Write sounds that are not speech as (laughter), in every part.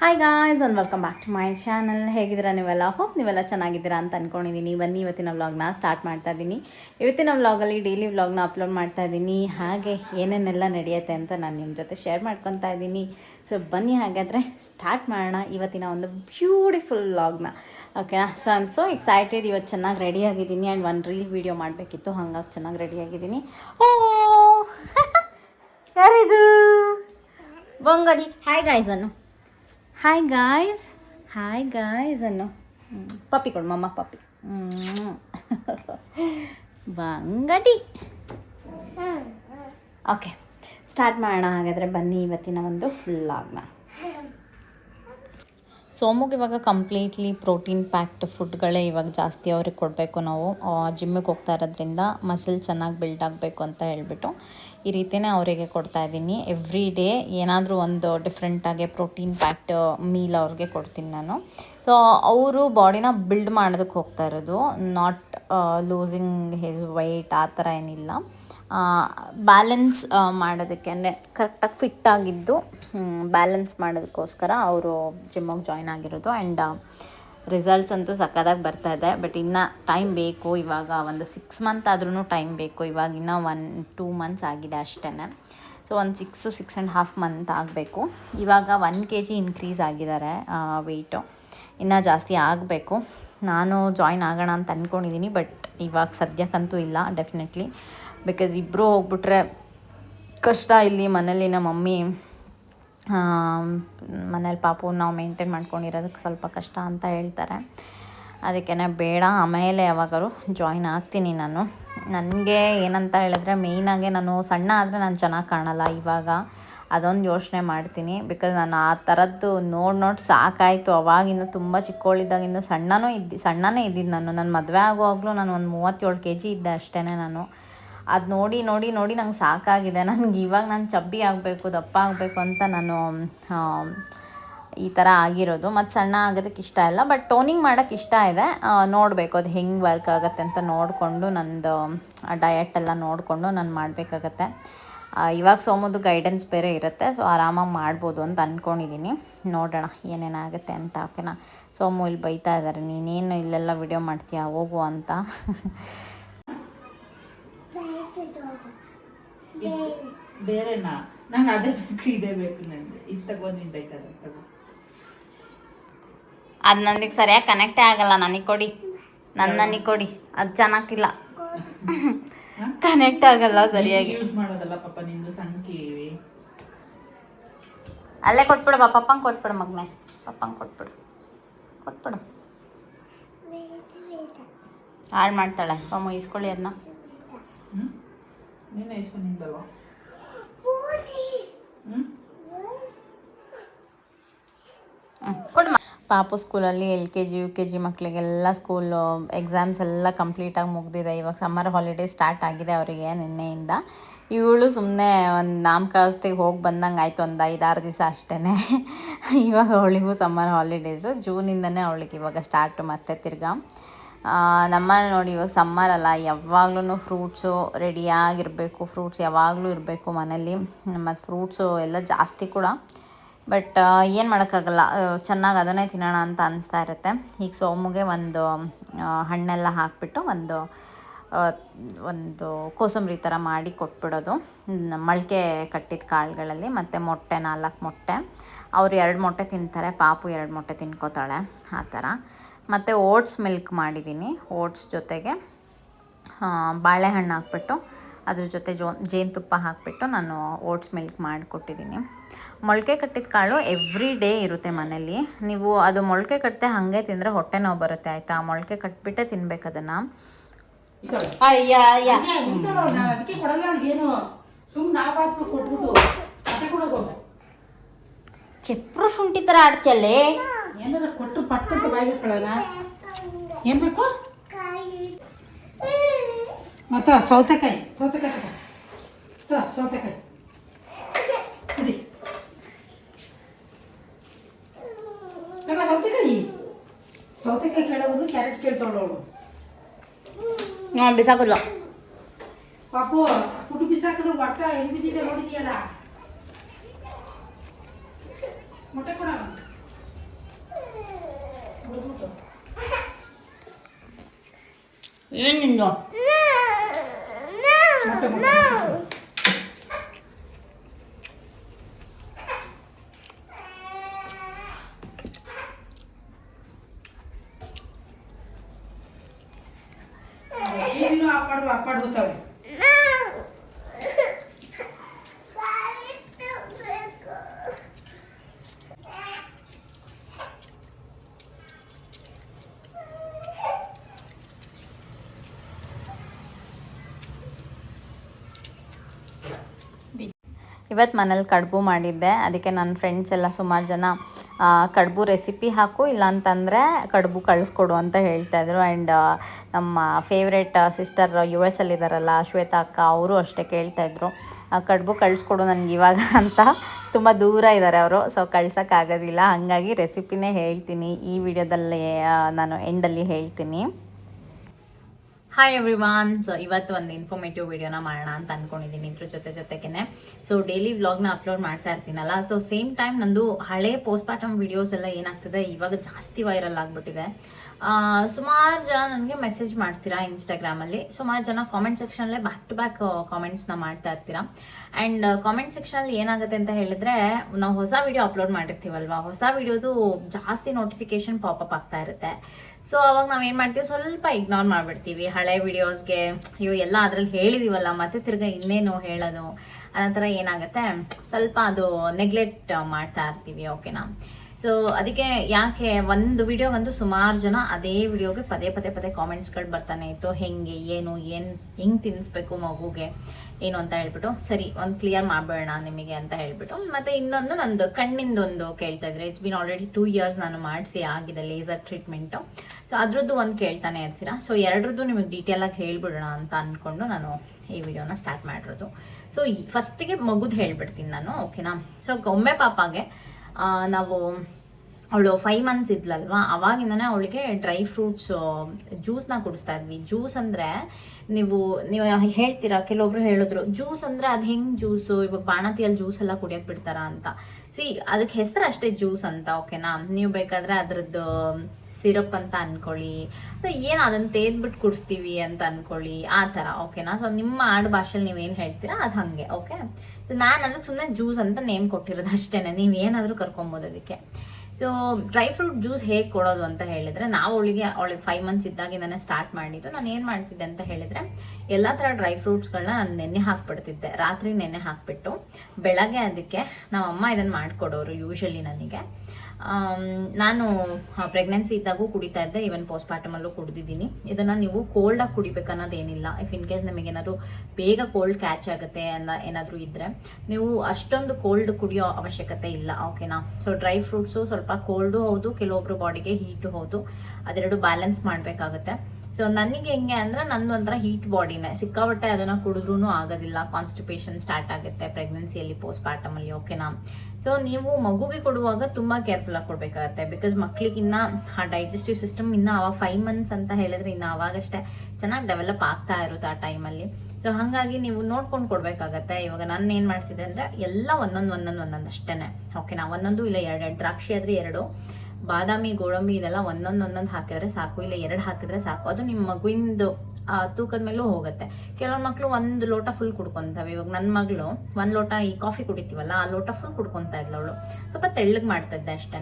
Hi guys and welcome back to my channel ಹೇಗಿದ್ದೀರಾ ನೀವೆಲ್ಲ? Hope ನೀವೆಲ್ಲ ಚೆನ್ನಾಗಿದ್ದೀರಾ ಅಂತ ಅಂದ್ಕೊಂಡಿದ್ದೀನಿ ಬನ್ನಿ, ಇವತ್ತಿನ ವ್ಲಾಗ್ನ ಸ್ಟಾರ್ಟ್ ಮಾಡ್ತಾ ಇದ್ದೀನಿ ಇವತ್ತಿನ ವ್ಲಾಗಲ್ಲಿ ಡೈಲಿ ವ್ಲಾಗ್ನ ಅಪ್ಲೋಡ್ ಮಾಡ್ತಾ ಇದ್ದೀನಿ ಹಾಗೆ ಏನೇನೆಲ್ಲ ನಡೆಯುತ್ತೆ ಅಂತ ನಾನು ನಿಮ್ಮ ಜೊತೆ ಶೇರ್ ಮಾಡ್ಕೊತಾ ಇದ್ದೀನಿ ಸೊ ಬನ್ನಿ ಹಾಗಾದರೆ ಸ್ಟಾರ್ಟ್ ಮಾಡೋಣ ಇವತ್ತಿನ ಒಂದು ಬ್ಯೂಟಿಫುಲ್ ವ್ಲಾಗ್ನ ಓಕೆನಾ ಸೊ ಐ ಸೋ ಎಕ್ಸೈಟೆಡ್ ಇವತ್ತು ಚೆನ್ನಾಗಿ ರೆಡಿ ಆಗಿದ್ದೀನಿ ಆ್ಯಂಡ್ ಒಂದು ರೀಲ್ ವೀಡಿಯೋ ಮಾಡಬೇಕಿತ್ತು. ಹಾಗಾಗಿ ಚೆನ್ನಾಗಿ ರೆಡಿ ಆಗಿದ್ದೀನಿ. ಓ! (laughs) ಯಾರಿದು? ಬೊಂಗಡಿ. ಹಾಯ್ ಗಾಯ್ಸ್ ಅನ್ನು. ಹಾಯ್ ಗಾಯ್ಸ್ ಹಾಯ್ ಗಾಯ್ಸ್ ಅನ್ನು ಪಪ್ಪಿ ಕೊಡು ಮಮ್ಮ ಪಪ್ಪಿ. ಬಂಗಡಿ ಓಕೆ ಸ್ಟಾರ್ಟ್ ಮಾಡೋಣ ಹಾಗಾದರೆ. ಬನ್ನಿ ಇವತ್ತಿನ ಒಂದು ಫುಲ್ಲಾಗ್ನ ಸೋಮುಗೆ ಇವಾಗ ಕಂಪ್ಲೀಟ್ಲಿ ಪ್ರೋಟೀನ್ ಪ್ಯಾಕ್ಡ್ ಫುಡ್ಗಳೇ ಇವಾಗ ಜಾಸ್ತಿ ಅವ್ರಿಗೆ ಕೊಡಬೇಕು ನಾವು. ಜಿಮ್ಮಿಗೆ ಹೋಗ್ತಾ ಇರೋದ್ರಿಂದ ಮಸಲ್ ಚೆನ್ನಾಗಿ ಬಿಲ್ಡ್ ಆಗಬೇಕು ಅಂತ ಹೇಳಿಬಿಟ್ಟು. ಈ ರೀತಿಯೇ ಅವರಿಗೆ ಕೊಡ್ತಾ ಇದ್ದೀನಿ. ಎವ್ರಿ ಡೇ ಏನಾದರೂ ಒಂದು ಡಿಫ್ರೆಂಟಾಗಿ ಪ್ರೋಟೀನ್ ಪ್ಯಾಕ್ಡ್ ಮೀಲ್ ಅವ್ರಿಗೆ ಕೊಡ್ತೀನಿ ನಾನು. ಸೊ ಅವರು ಬಾಡಿನ ಬಿಲ್ಡ್ ಮಾಡೋದಕ್ಕೆ ಹೋಗ್ತಾ ಇರೋದು. ನಾಟ್ ಲೂಸಿಂಗ್ ಹಿಸ್ ವೈಟ್ ಆ ಥರ ಏನಿಲ್ಲ. ಬ್ಯಾಲೆನ್ಸ್ ಮಾಡೋದಕ್ಕೆ ಅಂದರೆ ಕರೆಕ್ಟಾಗಿ ಫಿಟ್ ಆಗಿದ್ದು ಬ್ಯಾಲೆನ್ಸ್ ಮಾಡೋದಕ್ಕೋಸ್ಕರ ಅವರು ಜಿಮ್ಮಿಗೆ ಜಾಯ್ನ್ ಆಗಿರೋದು. ಆ್ಯಂಡ್ ರಿಸಲ್ಟ್ಸ್ ಅಂತೂ ಸಕ್ಕತ್ತಾಗಿ ಬರ್ತಾ ಇದೆ. ಬಟ್ ಇನ್ನು ಟೈಮ್ ಬೇಕು. ಇವಾಗ ಒಂದು ಸಿಕ್ಸ್ ಮಂತ್ ಆದ್ರೂ ಟೈಮ್ ಬೇಕು. ಇವಾಗ ಇನ್ನು ಒನ್ ಟೂ ಮಂತ್ಸ್ ಆಗಿದೆ ಅಷ್ಟೇ ಸೊ ಒಂದು six six and half month ಆಗಬೇಕು. ಇವಾಗ ಒನ್ ಕೆ ಜಿ ಇನ್ಕ್ರೀಸ್ ಆಗಿದ್ದಾರೆ ವೆಯ್ಟು ಇನ್ನೂ ಜಾಸ್ತಿ ಆಗಬೇಕು. ನಾನು ಜಾಯ್ನ್ ಆಗೋಣ ಅಂತ ಅಂದ್ಕೊಂಡಿದ್ದೀನಿ ಬಟ್ ಇವಾಗ ಸದ್ಯಕ್ಕಂತೂ ಇಲ್ಲ ಡೆಫಿನೆಟ್ಲಿ ಬಿಕಾಸ್ ಇಬ್ಬರು ಹೋಗ್ಬಿಟ್ರೆ ಕಷ್ಟ ಇಲ್ಲಿ ಮನೇಲಿ ನಮ್ಮ ಮಮ್ಮಿ ಮನೇಲಿ ಪಾಪು ನಾವು ಮೇಂಟೈನ್ ಮಾಡ್ಕೊಂಡಿರೋದಕ್ಕೆ ಸ್ವಲ್ಪ ಕಷ್ಟ ಅಂತ ಹೇಳ್ತಾರೆ. ಅದಕ್ಕೆ ಬೇಡ, ಆಮೇಲೆ ಯಾವಾಗಾರು ಜಾಯ್ನ್ ಆಗ್ತೀನಿ ನಾನು. ನನಗೆ ಏನಂತ ಹೇಳಿದ್ರೆ ಮೇಯ್ನಾಗೆ ನಾನು ಸಣ್ಣ ಆದರೆ ನಾನು ಚೆನ್ನಾಗಿ ಕಾಣಲ್ಲ ಇವಾಗ. ಅದೊಂದು ಯೋಚನೆ ಮಾಡ್ತೀನಿ. ಬಿಕಾಸ್ ನಾನು ಆ ಥರದ್ದು ನೋಡಿ ನೋಡಿ ಸಾಕಾಯಿತು. ಅವಾಗಿಂದ ತುಂಬ ಚಿಕ್ಕವಳಿದ್ದಾಗಿಂದ ಸಣ್ಣನೂ ಇದ್ದು, ಸಣ್ಣನೇ ಇದ್ದಿದ್ದು ನಾನು. ನನ್ನ ಮದುವೆ ಆಗುವಾಗಲೂ ನಾನು ಒಂದು ಮೂವತ್ತೇಳು ಕೆ ಜಿ ಇದ್ದೆ ಅಷ್ಟೇ ನಾನು. ಅದು ನೋಡಿ ನೋಡಿ ನೋಡಿ ನಂಗೆ ಸಾಕಾಗಿದೆ. ನನಗೆ ಇವಾಗ ನಾನು ಚಬ್ಬಿ ಆಗಬೇಕು, ದಪ್ಪ ಆಗಬೇಕು ಅಂತ ನಾನು ಈ ಥರ ಆಗಿರೋದು. ಮತ್ತು ಸಣ್ಣ ಆಗೋದಕ್ಕೆ ಇಷ್ಟ ಇಲ್ಲ ಬಟ್ ಟೋನಿಂಗ್ ಮಾಡೋಕ್ಕೆ ಇಷ್ಟ ಇದೆ. ನೋಡಬೇಕು ಅದು ಹೆಂಗೆ ವರ್ಕ್ ಆಗುತ್ತೆ ಅಂತ ನೋಡಿಕೊಂಡು ನಂದು ಡಯಟ್ ಎಲ್ಲ ನೋಡಿಕೊಂಡು ನಾನು ಮಾಡಬೇಕಾಗತ್ತೆ. ಇವಾಗ ಸೋಮದು ಗೈಡೆನ್ಸ್ ಬೇರೆ ಇರುತ್ತೆ ಸೊ ಆರಾಮಾಗಿ ಮಾಡ್ಬೋದು ಅಂತ ಅಂದ್ಕೊಂಡಿದ್ದೀನಿ ನೋಡೋಣ ಏನೇನಾಗುತ್ತೆ ಅಂತ ಓಕೆನಾ ಸೋಮು ಇಲ್ಲಿ ಬೈತಾ ಇದ್ದಾರೆ ನೀನೇನು ಇಲ್ಲೆಲ್ಲ ವಿಡಿಯೋ ಮಾಡ್ತೀಯಾ, ಹೋಗು ಅಂತ. ಬೇರೆನಾ ನಂಗೆ ಅದೇ ಬೇಕು ಇದೇ ಬೇಕು ನನಗೆ ಇದು ತಗೋ ನಿನ್ ಬೇಕಾದ್ರೆ ತಗೋ. ಅದು ನನಗೆ ಸರಿಯಾಗಿ ಕನೆಕ್ಟೇ ಆಗಲ್ಲ ನನಗೆ ಕೊಡಿ. ನನ್ನ ನನಗೆ ಕೊಡಿ. ಅದು ಚೆನ್ನಾಗಿಲ್ಲ ಕನೆಕ್ಟ್ ಆಗಲ್ಲ ಸರಿಯಾಗಿ. ಯೂಸ್ ಮಾಡೋದಲ್ಲ ಪಾಪ ನಿಂದು ಸಂಖ್ಯೆ ಅಲ್ಲೇ ಕೊಟ್ಬಿಡು ಬಾ ಪಪ್ಪಂಗೆ ಕೊಟ್ಬಿಡು ಮಗನೆ. ಪಪ್ಪಂಗೆ ಕೊಟ್ಬಿಡು. ಕೊಟ್ಬಿಡು. ಹಾಳು ಮಾಡ್ತಾಳೆ. ಸೋಮು ಇಸ್ಕೊಳ್ಳಿ ಅದನ್ನ ನೀನು ಪಾಪು ಸ್ಕೂಲಲ್ಲಿ L K G, U K G ಮಕ್ಕಳಿಗೆಲ್ಲ ಸ್ಕೂಲು ಎಕ್ಸಾಮ್ಸ್ ಎಲ್ಲ ಕಂಪ್ಲೀಟಾಗಿ ಮುಗ್ದಿದೆ. ಇವಾಗ ಸಮ್ಮರ್ ಹಾಲಿಡೇ ಸ್ಟಾರ್ಟ್ ಆಗಿದೆ ಅವರಿಗೆ ನಿನ್ನೆಯಿಂದ. ಇವಳು ಸುಮ್ಮನೆ ಒಂದು ನಾಮಕಾಸ್ತಿಗೆ ಹೋಗಿ ಬಂದಂಗೆ ಆಯಿತು ಒಂದು ಐದಾರು ದಿವಸ ಅಷ್ಟೇ (laughs) ಇವಾಗ ಅವಳಿಗೂ ಸಮ್ಮರ್ ಹಾಲಿಡೇಸು ಜೂನಿಂದನೇ ಅವಳಿಗೆ ಇವಾಗ ಸ್ಟಾರ್ಟು ಮತ್ತೆ ತಿರ್ಗಾ. ನಮ್ಮಲ್ಲಿ ನೋಡಿ ಇವಾಗ ಸಮ್ಮರ್ ಅಲ್ಲ ಯಾವಾಗ್ಲೂ ಫ್ರೂಟ್ಸು ರೆಡಿಯಾಗಿರಬೇಕು ಫ್ರೂಟ್ಸ್ ಯಾವಾಗಲೂ ಇರಬೇಕು ಮನೇಲಿ. ಮತ್ತು ಫ್ರೂಟ್ಸು ಎಲ್ಲ ಜಾಸ್ತಿ ಕೂಡ. ಬಟ್ ಏನು ಮಾಡೋಕ್ಕಾಗಲ್ಲ ಚೆನ್ನಾಗಿ ಅದನ್ನೇ ತಿನ್ನೋಣ ಅಂತ ಅನಿಸ್ತಾ ಇರುತ್ತೆ. ಈಗ ಸೋಮುಗೆ ಒಂದು ಹಣ್ಣೆಲ್ಲ ಹಾಕಿಬಿಟ್ಟು ಒಂದು ಒಂದು ಕೋಸಂಬರಿ ಥರ ಮಾಡಿ ಕೊಟ್ಬಿಡೋದು. ಮೊಳಕೆ ಕಟ್ಟಿದ ಕಾಳುಗಳಲ್ಲಿ, ಮತ್ತು ಮೊಟ್ಟೆ, ನಾಲ್ಕು ಮೊಟ್ಟೆ. ಅವ್ರು ಎರಡು ಮೊಟ್ಟೆ ತಿಂತಾರೆ, ಪಾಪು ಎರಡು ಮೊಟ್ಟೆ ತಿನ್ಕೋತಾಳೆ, ಆ ಥರ ಮತ್ತು ಓಟ್ಸ್ ಮಿಲ್ಕ್ ಮಾಡಿದ್ದೀನಿ ಓಟ್ಸ್ ಜೊತೆಗೆ ಆ, ಬಾಳೆಹಣ್ಣು ಹಾಕ್ಬಿಟ್ಟು ಅದ್ರ ಜೊತೆ ಜೋ ಜೇನುತುಪ್ಪ ಹಾಕಿಬಿಟ್ಟು ನಾನು ಓಟ್ಸ್ ಮಿಲ್ಕ್ ಮಾಡಿಕೊಟ್ಟಿದ್ದೀನಿ. ಮೊಳಕೆ ಕಟ್ಟಿದ ಕಾಳು ಎವ್ರಿ ಡೇ ಇರುತ್ತೆ ಮನೇಲಿ. ನೀವು ಅದು ಮೊಳಕೆ ಕಟ್ಟದೆ ಹಾಗೆ ತಿಂದರೆ ಹೊಟ್ಟೆ ನೋವು ಬರುತ್ತೆ ಆಯಿತಾ? ಮೊಳಕೆ ಕಟ್ಬಿಟ್ಟೆ ತಿನ್ಬೇಕು ಅದನ್ನು. ಕೆಪ್ರು ಶುಂಠಿ ಥರ ಆಡ್ತಿಯಲ್ಲೇ? ಏನಾರ ಕೊಟ್ಟರು ಪಟ್ಟು ಬಾಯಿಗೆ ಇಟ್ಕೊಳ್ಳೋಣ ಏನು ಬೇಕು? ಮತ್ತ ಸೌತೆಕಾಯಿ ಸೌತೆಕಾಯಿ ತಗೋ. ಸೌತೆಕಾಯಿ. ಕುಡಿ ತಗೋ ಸೌತೆಕಾಯಿ. ಸೌತೆಕಾಯಿ ಕೇಳೋದು ಕ್ಯಾರೆಟ್ ಕೇಳ್ತಾವಳು ಹಾಂ ಬಿಸಾಕಲ್ಲ ಪಾಪು ಪುಟ್ಟು ಬಿಸಾಕಿದ್ರು ಒಟ್ಟ ಹೆಂಗ್ ಬಿದ್ದಿದೆ ನೋಡಿದ್ಯಲ್ಲ. ಮೊಟ್ಟೆ ಕೊಡ ಬಿಡ್ಬಿಟ್ಟು. ಏನು ನಿಂದು ಮತ್ತೆ ಬಿಡು. ನೀನು ಆಫ್ ಮಾಡು ಆಫ್ ಮಾಡ್ಬಿಡ್ತಾಳೆ ಇವತ್ತು ಮನೇಲಿ ಕಡುಬು ಮಾಡಿದ್ದೆ. ಅದಕ್ಕೆ ನನ್ನ ಫ್ರೆಂಡ್ಸ್ ಎಲ್ಲ ಸುಮಾರು ಜನ ಕಡುಬು ರೆಸಿಪಿ ಹಾಕು, ಇಲ್ಲಾಂತಂದರೆ ಕಡುಬು ಕಳಿಸ್ಕೊಡು ಅಂತ ಹೇಳ್ತಾಯಿದ್ರು ಆ್ಯಂಡ್ ನಮ್ಮ ಫೇವ್ರೆಟ್ ಸಿಸ್ಟರ್ ಯು ಎಸ್ ಅಲ್ಲಿದ್ದಾರಲ್ಲ ಶ್ವೇತಾ ಅಕ್ಕ, ಅವರು ಅಷ್ಟೇ ಕೇಳ್ತಾಯಿದ್ರು ಕಡುಬು ಕಳಿಸ್ಕೊಡು ನನಗೆ ಇವಾಗ ಅಂತ. ತುಂಬ ದೂರ ಇದ್ದಾರೆ ಅವರು ಸೊ ಕಳ್ಸೋಕ್ಕಾಗೋದಿಲ್ಲ ಹಾಗಾಗಿ ರೆಸಿಪಿನೇ ಹೇಳ್ತೀನಿ. ಈ ವಿಡಿಯೋದಲ್ಲಿ ನಾನು ಎಂಡಲ್ಲಿ ಹೇಳ್ತೀನಿ. ಹಾಯ್ ಎವ್ರಿವಾನ್ ಸೊ ಇವತ್ತು ಒಂದು ಇನ್ಫಾರ್ಮೇಟಿವ್ ವಿಡಿಯೋನ ಮಾಡೋಣ ಅಂತ ಅನ್ಕೊಂಡಿದ್ದೀನಿ ಇದ್ರ ಜೊತೆ ಜೊತೆಗೇನೆ. ಸೊ ಡೈಲಿ ವ್ಲಾಗ್ನ ಅಪ್ಲೋಡ್ ಮಾಡ್ತಾ ಇರ್ತೀನಲ್ಲ. ಸೊ ಸೇಮ್ ಟೈಮ್ ನಂದು ಹಳೆ ಪೋಸ್ಟ್ ಪಾರ್ಟಮ್ ವಿಡಿಯೋಸ್ ಎಲ್ಲ ಏನಾಗ್ತದೆ? ಇವಾಗ ಜಾಸ್ತಿ ವೈರಲ್ ಆಗಿಬಿಟ್ಟಿದೆ. ಸುಮಾರು ಜನ ನನಗೆ ಮೆಸೇಜ್ ಮಾಡ್ತೀರಾ ಇನ್ಸ್ಟಾಗ್ರಾಮಲ್ಲಿ ಸುಮಾರು ಜನ ಕಾಮೆಂಟ್ ಸೆಕ್ಷನಲ್ಲೇ ಬ್ಯಾಕ್ ಟು ಬ್ಯಾಕ್ ಕಾಮೆಂಟ್ಸ್ನ ಮಾಡ್ತಾ ಇರ್ತೀರಾ? ಆ್ಯಂಡ್ ಕಾಮೆಂಟ್ ಸೆಕ್ಷನಲ್ಲಿ ಏನಾಗುತ್ತೆ ಅಂತ ಹೇಳಿದ್ರೆ, ನಾವು ಹೊಸ ವಿಡಿಯೋ ಅಪ್ಲೋಡ್ ಮಾಡಿರ್ತೀವಲ್ವಾ? ಹೊಸ ವಿಡಿಯೋದು ಜಾಸ್ತಿ ನೋಟಿಫಿಕೇಶನ್ ಪಾಪಪ್ ಆಗ್ತಾ ಇರುತ್ತೆ. ಸೊ ಅವಾಗ ನಾವು ಏನು ಮಾಡ್ತೀವಿ? ಸ್ವಲ್ಪ ಇಗ್ನೋರ್ ಮಾಡಿಬಿಡ್ತೀವಿ. ಹಳೆ ವಿಡಿಯೋಸ್ಗೆ ಇವು ಎಲ್ಲ ಅದ್ರಲ್ಲಿ ಹೇಳಿದೀವಲ್ಲ, ಮತ್ತೆ ತಿರ್ಗಾ ಇನ್ನೇನು ಹೇಳೋದು ಅನಂತರ ಏನಾಗುತ್ತೆ? ಸ್ವಲ್ಪ ಅದು ನೆಗ್ಲೆಕ್ಟ್ ಮಾಡ್ತಾ ಇರ್ತೀವಿ ಓಕೆನಾ ಸೊ ಅದಕ್ಕೆ ಯಾಕೆ ಒಂದು ವಿಡಿಯೋಗಂತೂ ಸುಮಾರು ಜನ ಅದೇ ವಿಡಿಯೋಗೆ ಪದೇ ಪದೇ ಪದೇ ಕಾಮೆಂಟ್ಸ್ಗಳು ಬರ್ತಾನೆ ಇತ್ತು. ಹೆಂಗೆ, ಏನು ಏನು, ಹೆಂಗೆ ತಿನ್ನಿಸ್ಬೇಕು ಮಗುಗೆ, ಏನು ಅಂತ ಹೇಳ್ಬಿಟ್ಟು. ಸರಿ, ಒಂದು ಕ್ಲಿಯರ್ ಮಾಡಬೇಡ ನಿಮಗೆ ಅಂತ ಹೇಳ್ಬಿಟ್ಟು. ಮತ್ತು ಇನ್ನೊಂದು ನಂದು ಕಣ್ಣಿಂದೊಂದು ಕೇಳ್ತಾ ಇದ್ರೆ it's been already two years ನಾನು ಮಾಡಿಸಿ ಆಗಿದೆ ಲೇಸರ್ ಟ್ರೀಟ್ಮೆಂಟು ಸೊ ಅದರದ್ದು ಒಂದು ಕೇಳ್ತಾನೆ ಇರ್ತೀರಾ? ಸೊ ಎರಡರದ್ದು ನಿಮಗೆ ಡೀಟೇಲಾಗಿ ಹೇಳ್ಬಿಡೋಣ ಅಂತ ಅಂದ್ಕೊಂಡು ನಾನು ಈ ವಿಡಿಯೋನ ಸ್ಟಾರ್ಟ್ ಮಾಡಿರೋದು. ಸೊ ಫಸ್ಟಿಗೆ ಮಗುದು ಹೇಳ್ಬಿಡ್ತೀನಿ ನಾನು ಓಕೆನಾ ಸೊ ಒಮ್ಮೆ ಪಾಪಾಗೆ ನಾವು ಅವಳು ಫೈವ್ ಮಂತ್ಸ್ ಇದ್ಲಲ್ವಾ? ಅವಾಗಿಂದನೇ ಅವಳಿಗೆ ಡ್ರೈ ಫ್ರೂಟ್ಸ್ ಜ್ಯೂಸ್ನ ಕುಡಿಸ್ತಾ ಇದ್ವಿ. ಜ್ಯೂಸ್ ಅಂದರೆ ನೀವು ನೀವು ಹೇಳ್ತೀರಾ? ಕೆಲವೊಬ್ರು ಹೇಳಿದ್ರು ಜ್ಯೂಸ್ ಅಂದರೆ ಅದು ಹೆಂಗೆ ಜ್ಯೂಸು ಇವಾಗ ಬಾಣತಿಯಲ್ಲಿ ಜ್ಯೂಸ್ ಎಲ್ಲ ಕುಡಿಯೋಕೆ ಬಿಡ್ತಾರಾ? ಅಂತ. ಸಿ ಅದಕ್ಕೆ ಹೆಸರು ಅಷ್ಟೇ ಜ್ಯೂಸ್ ಅಂತ ಓಕೆನಾ ನೀವು ಬೇಕಾದರೆ ಅದ್ರದ್ದು ಸಿರಪ್ ಅಂತ ಅನ್ಕೊಳ್ಳಿ. ಸೊ ಏನು ಅದನ್ನು ತೇದ್ಬಿಟ್ಟು ಕುಡಿಸ್ತೀವಿ ಅಂತ ಅನ್ಕೊಳ್ಳಿ. ಆ ಥರ ಓಕೆನಾ ಸೊ ನಿಮ್ಮ ಆಡು ಭಾಷೆಲಿ ನೀವೇನು ಹೇಳ್ತೀರಾ ಅದು ಹಾಗೆ ಓಕೆ ನಾನು ಅದಕ್ಕೆ ಸುಮ್ಮನೆ ಜ್ಯೂಸ್ ಅಂತ ನೇಮ್ ಕೊಟ್ಟಿರೋದು ಅಷ್ಟೇ ನೀವು ಏನಾದರೂ ಕರ್ಕೊಬೋದು ಅದಕ್ಕೆ. ಸೊ ಡ್ರೈ ಫ್ರೂಟ್ ಜ್ಯೂಸ್ ಹೇಗೆ ಕೊಡೋದು ಅಂತ ಹೇಳಿದರೆ, ನಾವು ಅವಳಿಗೆ ಅವಳಿಗೆ ಫೈವ್ ಮಂತ್ಸ್ ಇದ್ದಾಗಿಂದನೇ ಸ್ಟಾರ್ಟ್ ಮಾಡಿದ್ದು. ನಾನು ಏನು ಮಾಡ್ತಿದ್ದೆ ಅಂತ ಹೇಳಿದರೆ, ಎಲ್ಲ ಥರ ಡ್ರೈ ಫ್ರೂಟ್ಸ್ಗಳನ್ನ ನಾನು ನೆನೆ ಹಾಕ್ಬಿಡ್ತಿದ್ದೆ. ರಾತ್ರಿ ನೆನೆ ಹಾಕಿಬಿಟ್ಟು, ಬೆಳಗ್ಗೆ ಅದಕ್ಕೆ ನಮ್ಮ ಅಮ್ಮ ಇದನ್ನು ಮಾಡಿಕೊಡೋರು ಯೂಶಲಿ ನನಗೆ. ನಾನು ಪ್ರೆಗ್ನೆನ್ಸಿ ಇದ್ದಾಗೂ ಕುಡಿತಾ ಇದ್ದೆ ಈವನ್ ಪೋಸ್ಟ್ ಪಾರ್ಟಮಲ್ಲೂ ಕುಡಿದಿದ್ದೀನಿ. ಇದನ್ನು ನೀವು ಕೋಲ್ಡಾಗಿ ಕುಡಿಬೇಕು ಅನ್ನೋದೇನಿಲ್ಲ. ಇಫ್ ಇನ್ ಕೇಸ್ ನಿಮಗೆ ಏನಾದ್ರು ಬೇಗ ಕೋಲ್ಡ್ ಕ್ಯಾಚ್ ಆಗುತ್ತೆ ಅನ್ನೋ ಏನಾದರೂ ಇದ್ದರೆ ನೀವು ಅಷ್ಟೊಂದು ಕೋಲ್ಡ್ ಕುಡಿಯೋ ಅವಶ್ಯಕತೆ ಇಲ್ಲ ಓಕೆನಾ ಸೊ ಡ್ರೈ ಫ್ರೂಟ್ಸು ಸ್ವಲ್ಪ ಕೋಲ್ಡು ಹೌದು ಕೆಲವೊಬ್ಬರು ಬಾಡಿಗೆ ಹೀಟು ಹೌದು. ಅದೆರಡು ಬ್ಯಾಲೆನ್ಸ್ ಮಾಡಬೇಕಾಗುತ್ತೆ. ಸೊ ನನಗೆ ಹೆಂಗೆ ಅಂದರೆ ನಂದು ಒಂಥರ ಹೀಟ್ ಬಾಡಿನೇ ಸಿಕ್ಕಾಪಟ್ಟೆ ಅದನ್ನು ಕುಡಿದ್ರೂ ಆಗೋದಿಲ್ಲ. ಕಾನ್ಸ್ಟಿಪೇಷನ್ ಸ್ಟಾರ್ಟ್ ಆಗುತ್ತೆ ಪ್ರೆಗ್ನೆನ್ಸಿಯಲ್ಲಿ ಪೋಸ್ಟ್ ಪಾರ್ಟಮಲ್ಲಿ ಓಕೆನಾ ಸೊ ನೀವು ಮಗುಗೆ ಕೊಡುವಾಗ ತುಂಬ ಕೇರ್ಫುಲ್ಲಾಗಿ ಕೊಡಬೇಕಾಗತ್ತೆ. ಬಿಕಾಸ್ ಮಕ್ಳಿಗಿನ್ನ ಆ ಡೈಜೆಸ್ಟಿವ್ ಸಿಸ್ಟಮ್ ಇನ್ನು ಅವಾಗ ಫೈವ್ ಮಂತ್ಸ್ ಅಂತ ಹೇಳಿದ್ರೆ ಇನ್ನು ಅವಾಗಷ್ಟೇ ಚೆನ್ನಾಗಿ ಡೆವಲಪ್ ಆಗ್ತಾ ಇರುತ್ತೆ ಆ ಟೈಮಲ್ಲಿ ಸೊ ಹಾಗಾಗಿ ನೀವು ನೋಡ್ಕೊಂಡು ಕೊಡಬೇಕಾಗತ್ತೆ. ಇವಾಗ ನಾನು ಏನು ಮಾಡ್ತಿದ್ದೆ ಅಂದರೆ ಎಲ್ಲ ಒಂದೊಂದು ಒಂದೊಂದು ಒಂದೊಂದು ಅಷ್ಟೇ ಓಕೆನಾ ಒಂದೊಂದು ಇಲ್ಲ ಎರಡು ಎರಡು ದ್ರಾಕ್ಷಿ ಆದರೆ ಎರಡು. ಬಾದಾಮಿ ಗೋಡಂಬಿ ಇದೆಲ್ಲ ಒಂದೊಂದು ಒಂದೊಂದು ಹಾಕಿದ್ರೆ ಸಾಕು. ಇಲ್ಲ ಎರಡು ಹಾಕಿದ್ರೆ ಸಾಕು. ಅದು ನಿಮ್ಮ ಮಗುವಿಂದು ಆ, ತೂಕದ ಮೇಲೂ ಹೋಗುತ್ತೆ. ಕೆಲವೊಂದು ಮಕ್ಕಳು ಒಂದು ಲೋಟ ಫುಲ್ ಕುಡ್ಕೊತಾವೆ. ಇವಾಗ ನನ್ನ ಮಗಳು ಒಂದು ಲೋಟ ಈ ಕಾಫಿ ಕುಡಿತೀವಲ್ಲ ಆ ಲೋಟ ಫುಲ್ ಕುಡ್ಕೊತಾ ಇದ್ಲು ಅವಳು. ಸ್ವಲ್ಪ ತೆಳ್ಳಗೆ ಮಾಡ್ತಾ ಇದ್ದೆ ಅಷ್ಟೇ